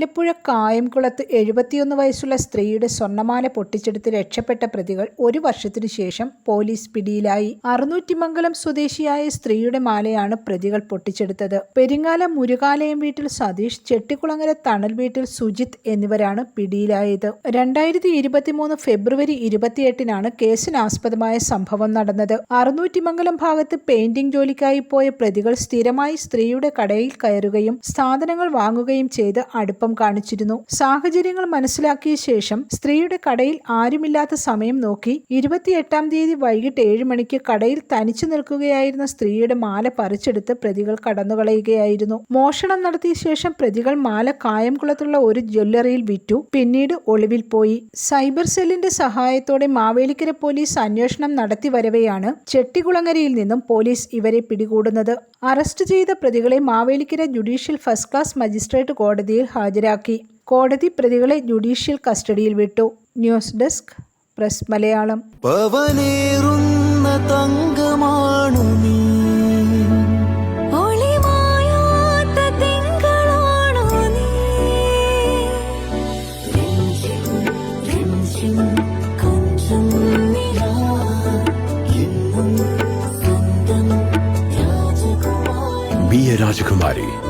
ആലപ്പുഴ കായംകുളത്ത് എഴുപത്തിയൊന്ന് വയസ്സുള്ള സ്ത്രീയുടെ സ്വർണമാല പൊട്ടിച്ചെടുത്ത് രക്ഷപ്പെട്ട പ്രതികൾ ഒരു വർഷത്തിനു ശേഷം പോലീസ് പിടിയിലായി. അറുന്നൂറ്റിമംഗലം സ്വദേശിയായ സ്ത്രീയുടെ മാലയാണ് പ്രതികൾ പൊട്ടിച്ചെടുത്തത്. പെരിങ്ങാല മുരുകാലയം വീട്ടിൽ സതീഷ് ചെട്ടിക്കുളങ്ങര തണൽ വീട്ടിൽ സുജിത് എന്നിവരാണ് പിടിയിലായത്. രണ്ടായിരത്തി ഇരുപത്തിമൂന്ന് ഫെബ്രുവരി ഇരുപത്തിയെട്ടിനാണ് കേസിനാസ്പദമായ സംഭവം നടന്നത്. അറുന്നൂറ്റിമംഗലം ഭാഗത്ത് പെയിന്റിംഗ് ജോലിക്കായി പോയ പ്രതികൾ സ്ഥിരമായി സ്ത്രീയുടെ കടയിൽ കയറുകയും സാധനങ്ങൾ വാങ്ങുകയും ചെയ്ത് അടുപ്പം കാണിച്ചിരുന്നു. സാഹചര്യങ്ങൾ മനസ്സിലാക്കിയ ശേഷം സ്ത്രീയുടെ കടയിൽ ആരുമില്ലാത്ത സമയം നോക്കി ഇരുപത്തിയെട്ടാം തീയതി വൈകിട്ട് ഏഴ് മണിക്ക് കടയിൽ തനിച്ചു നിൽക്കുകയായിരുന്ന സ്ത്രീയുടെ മാല പറിച്ചെടുത്ത് പ്രതികൾ കടന്നുകളയുകയായിരുന്നു. മോഷണം നടത്തിയ ശേഷം പ്രതികൾ മാല കായംകുളത്തുള്ള ഒരു ജ്വല്ലറിയിൽ വിറ്റു. പിന്നീട് ഒളിവിൽ പോയി. സൈബർ സെല്ലിന്റെ സഹായത്തോടെ മാവേലിക്കര പോലീസ് അന്വേഷണം നടത്തി വരവെയാണ് ചെട്ടികുളങ്ങരയിൽ നിന്നും പോലീസ് ഇവരെ പിടികൂടുന്നത്. അറസ്റ്റ് ചെയ്ത പ്രതികളെ Mavelikkara judicial first class magistrate കോടതിയിൽ ഹാജരാക്കി. കോടതി പ്രതികളെ ജുഡീഷ്യൽ കസ്റ്റഡിയിൽ വിട്ടു. News desk press Malayalam. തങ്കമാണു നീ. രാജകുമാരി